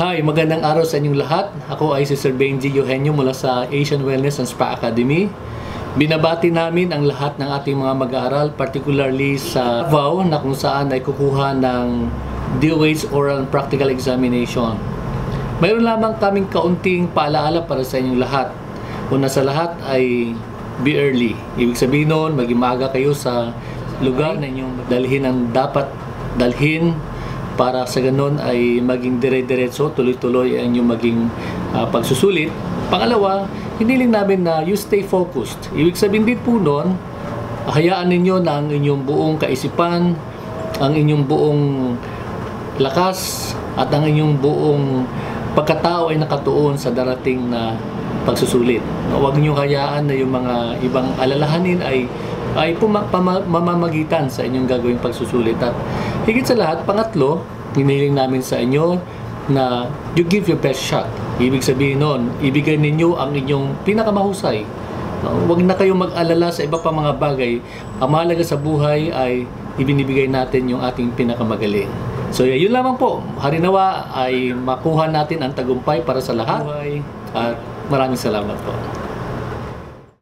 Hi, magandang araw sa inyong lahat. Ako ay si Sir Benji Eugenio mula sa Asian Wellness and Spa Academy. Binabati namin ang lahat ng ating mga mag-aaral, particularly sa VAU na kung saan ay kukuha ng DOH Oral and Practical Examination. Mayroon lamang kaming kaunting paalaala para sa inyong lahat. Una sa lahat ay be early. Ibig sabihin nun, maging maaga kayo sa lugar na inyong dalhin ang dapat dalhin para sa ganun ay maging dire-diretso, tuloy-tuloy ang inyong maging ah, pagsusulit. Pangalawa, hiniling namin na you stay focused. Ibig sabihin din po nun, hayaan ninyo na ang inyong buong kaisipan, ang inyong buong lakas, at ang inyong buong pagkatao ay nakatuon sa darating na pagsusulit. Huwag niyo hayaan na yung mga ibang alalahanin ay ay puma- pama- mamamagitan sa inyong gagawing pagsusulit. At higit sa lahat, pangatlo, hinihiling namin sa inyo na you give your best shot. Ibig sabihin nun, ibigay ninyo ang inyong pinakamahusay. Huwag na kayong mag-alala sa iba pang mga bagay. Ang mahalaga sa buhay ay ibinibigay natin yung ating pinakamagaling. So yun lamang po. Harinawa ay makuha natin ang tagumpay para sa lahat. At maraming salamat po.